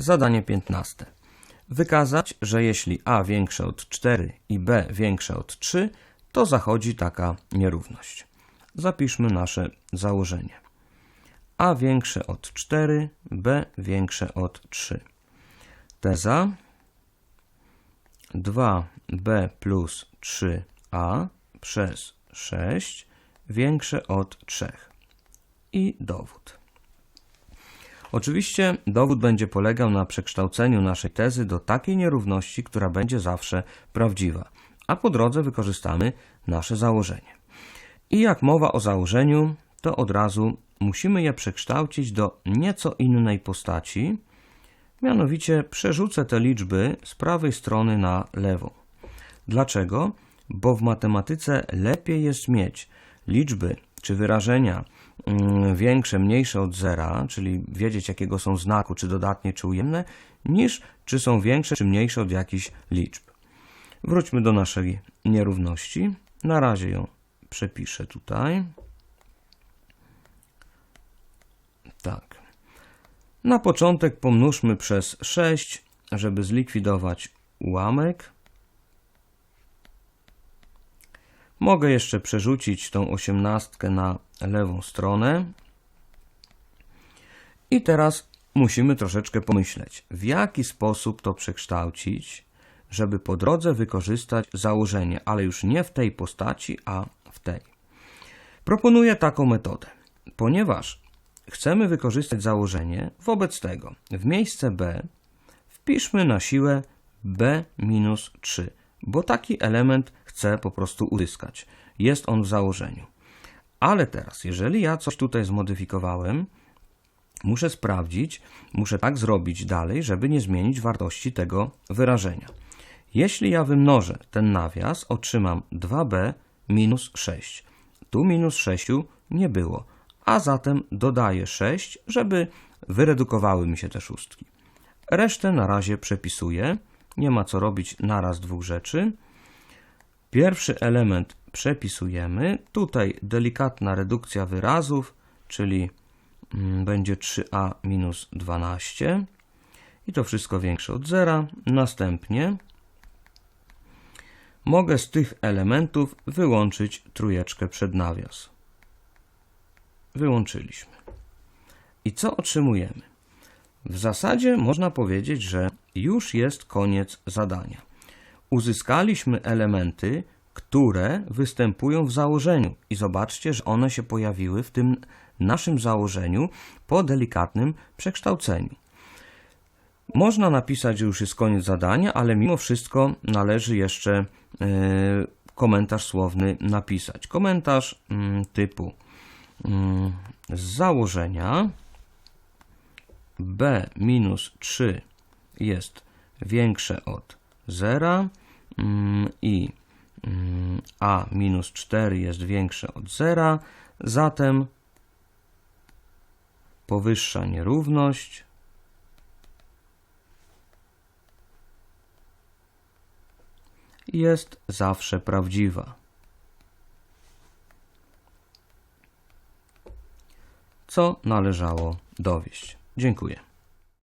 Zadanie 15. Wykazać, że jeśli a większe od 4 i b większe od 3, to zachodzi taka nierówność. Zapiszmy nasze założenie. a większe od 4, b większe od 3. Teza 2b plus 3a przez 6 większe od 3. I dowód. Oczywiście dowód będzie polegał na przekształceniu naszej tezy do takiej nierówności, która będzie zawsze prawdziwa, a po drodze wykorzystamy nasze założenie. I jak mowa o założeniu, to od razu musimy je przekształcić do nieco innej postaci, mianowicie przerzucę te liczby z prawej strony na lewą. Dlaczego? Bo w matematyce lepiej jest mieć liczby czy wyrażenia większe, mniejsze od zera, czyli wiedzieć jakiego są znaku, czy dodatnie, czy ujemne, niż czy są większe, czy mniejsze od jakichś liczb. Wróćmy do naszej nierówności. Na razie ją przepiszę tutaj. Tak. Na początek pomnóżmy przez 6, żeby zlikwidować ułamek. Mogę jeszcze przerzucić tą osiemnastkę na lewą stronę. I teraz musimy troszeczkę pomyśleć, w jaki sposób to przekształcić, żeby po drodze wykorzystać założenie, ale już nie w tej postaci, a w tej. Proponuję taką metodę. Ponieważ chcemy wykorzystać założenie, wobec tego w miejsce b wpiszmy na siłę b minus 3, bo taki element chcę po prostu uzyskać. Jest on w założeniu. Ale teraz, jeżeli ja coś tutaj zmodyfikowałem, muszę sprawdzić, muszę tak zrobić dalej, żeby nie zmienić wartości tego wyrażenia. Jeśli ja wymnożę ten nawias, otrzymam 2b minus 6. Tu minus 6 nie było, a zatem dodaję 6, żeby wyredukowały mi się te szóstki. Resztę na razie przepisuję. Nie ma co robić naraz dwóch rzeczy. Pierwszy element przepisujemy. Tutaj delikatna redukcja wyrazów, czyli mm, będzie 3a minus 12. I to wszystko większe od zera. Następnie mogę z tych elementów wyłączyć trójeczkę przed nawias. Wyłączyliśmy. I co otrzymujemy? W zasadzie można powiedzieć, że już jest koniec zadania. Uzyskaliśmy elementy, które występują w założeniu i zobaczcie, że one się pojawiły w tym naszym założeniu po delikatnym przekształceniu. Można napisać, że już jest koniec zadania, ale mimo wszystko należy jeszcze e, komentarz słowny napisać. Komentarz mm, typu mm, z założenia b minus 3 jest większe od 0 mm, i a minus 4 jest większe od 0, zatem powyższa nierówność jest zawsze prawdziwa. Co należało dowieść. Dziękuję.